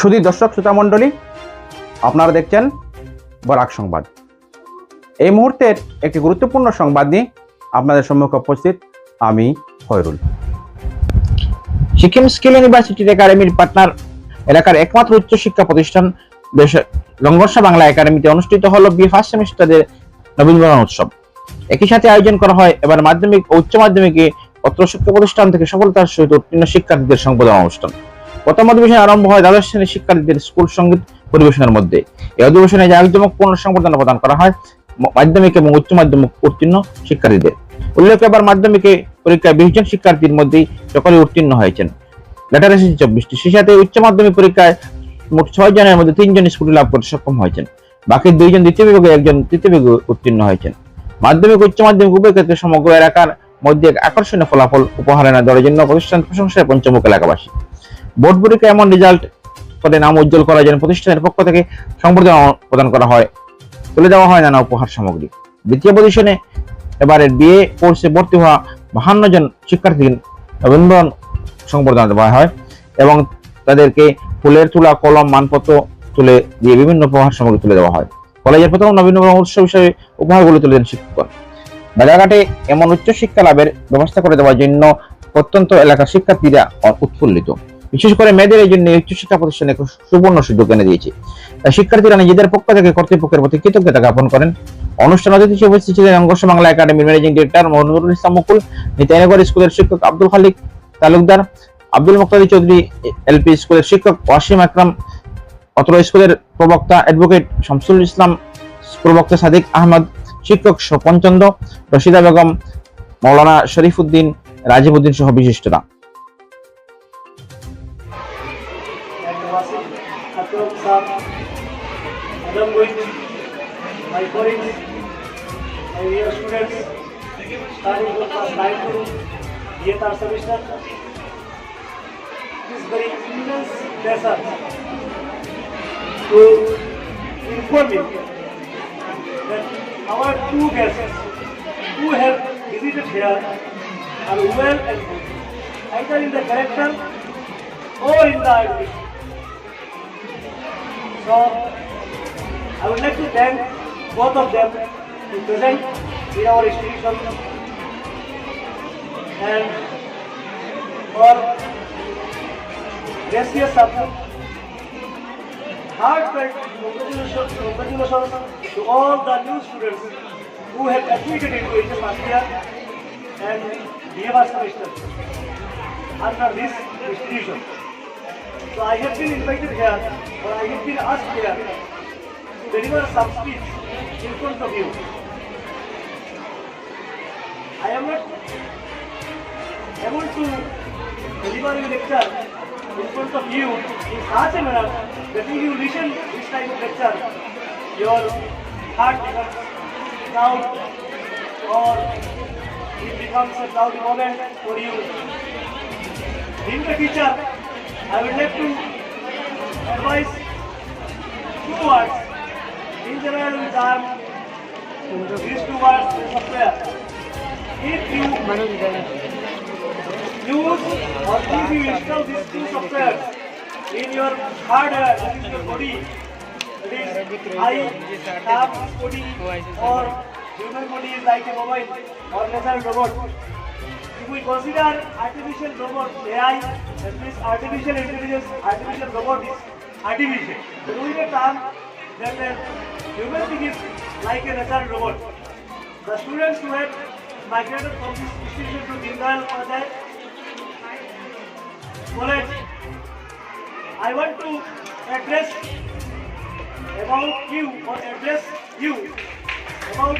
শুধু দর্শক, শ্রোতা মণ্ডলী, আপনারা দেখছেন বরাক সংবাদ। এই মুহূর্তের একটি গুরুত্বপূর্ণ সংবাদ নিয়ে আপনাদের সম্মুখে উপস্থিত আমি ফয়রুল সিকিম স্কিল ইউনিভার্সিটি একাডেমির পাটনার এলাকার একমাত্র উচ্চশিক্ষা প্রতিষ্ঠান রঙ্গসা বাংলা একাডেমিতে অনুষ্ঠিত হলো বি ফার্স্ট সেমিস্টারের নবীনবরণ উৎসব। একই সাথে আয়োজন করা হয় এবার মাধ্যমিক ও উচ্চ মাধ্যমিকে অত্র শিক্ষা প্রতিষ্ঠান থেকে সফলতার সহিত উত্তীর্ণ শিক্ষার্থীদের সংবোধন অনুষ্ঠান। প্রথম অধিবেশন আরম্ভ হয় দ্বাদশ শ্রেণির শিক্ষার্থীদের স্কুল সংগীত পরিবেশনের মধ্যে। এই অধিবেশনে জাঁকজমকপূর্ণ সংবর্ধনা প্রদান করা হয় মাধ্যমিক এবং উচ্চ মাধ্যমিক উত্তীর্ণ শিক্ষার্থীদের। উল্লেখ্য, এবার মাধ্যমিকে পরীক্ষায় বিশ জন শিক্ষার্থীর মধ্যেই সকলে উত্তীর্ণ হয়েছেন। লেটার এসেছে চব্বিশটি। সেই সাথে উচ্চ মাধ্যমিক পরীক্ষায় মোট ছয় জনের মধ্যে তিনজন স্কুটি লাভ করতে সক্ষম হয়েছেন। বাকি দুইজন দ্বিতীয় বিভাগে, একজন তৃতীয় বিভাগে উত্তীর্ণ হয়েছেন। মাধ্যমিক, উচ্চ মাধ্যমিক উভয় ক্ষেত্রে সমগ্র এলাকার মধ্যে আকর্ষণীয় ফলাফল উপহার এনে দেওয়ার জন্য প্রতিষ্ঠান প্রশংসায় পঞ্চমুখ এলাকাবাসী। বোর্ড পরীক্ষায় এমন রেজাল্ট পদে নাম উজ্জ্বল করার জন্য প্রতিষ্ঠানের পক্ষ থেকে সংবর্ধনা প্রদান করা হয়। তুলে দেওয়া হয় নানা উপহার সামগ্রী। দ্বিতীয় পজিশনে এবারে বিএ কোর্সে ভর্তি হওয়া বাহান্ন জন শিক্ষার্থী অভিনন্দন সংবর্ধনা দেওয়া হয় এবং তাদেরকে ফুলের তুলা, কলম, মানপত্র তুলে দিয়ে বিভিন্ন উপহার সামগ্রী তুলে দেওয়া হয়। কলেজের প্রথম নবীনবরণ উৎসব হিসেবে উপহারগুলো তুলে দেন শিক্ষকগণ। বাজারঘাটে এমন উচ্চ শিক্ষা লাভের ব্যবস্থা করে দেওয়ার জন্য প্রত্যন্ত এলাকার শিক্ষার্থীরা উৎফুল্লিত। বিশেষ করে মেয়েদের এই জন্য উচ্চশিক্ষা প্রতিষ্ঠানে সুবর্ণ সুযোগ এনে দিয়েছে। তাই শিক্ষার্থীরা নিজেদের পক্ষ থেকে কর্তৃপক্ষের প্রতি কৃতজ্ঞতা জ্ঞাপন করেন। অনুষ্ঠান অতিথি হিসেবে উপস্থিত ছিলেন অঙ্গস বাংলা একাডেমির ম্যানেজিং ডিরেক্টর মনিরুল ইসলাম মুকুল নিতাইনগর স্কুলের শিক্ষক আব্দুল খালিক তালুকদার, আব্দুল মুক্তাদি চৌধুরী এলপি স্কুলের শিক্ষক ওয়াসিম আকরাম, অত্র স্কুলের প্রবক্তা অ্যাডভোকেট শামসুল ইসলাম, প্রবক্তা সাদিক আহমদ, শিক্ষক স্বপন চন্দ্র, রশিদা বেগম, মৌলানা শরীফ উদ্দিন, রাজীব উদ্দিন সহ বিশিষ্টরা। Akram Saab, Adam Goiz, my colleagues, my dear students, starting from class 9 to 8th semester. It is very immense pleasure to inform you that our two guests who have visited here are well and good, either in the character or in the ability. So, I would like to thank both of them to present in our institution and for gracious support. Heartfelt congratulations, to all the new students who have admitted into it last year and BFR semester under this institution. So I have been invited here, or I have been asked here to deliver some speech in front of you. I am not able to deliver a lecture in front of you in such a manner that if you listen this type of lecture, your heart becomes proud or it becomes a proud moment for you. Being a teacher, I would like to advise two words. In general, we term these two words software. If you use or if you install these two softwares in your hardware, is your body, that is eye, tap, body, or human body is like a mobile or natural robot. We consider artificial robot AI, means artificial intelligence, artificial robot is artificial. So we a term that the human being is like a natural robot. The students who have migrated from this institution to Dindal Upadhyay College, I want to address about you or address you about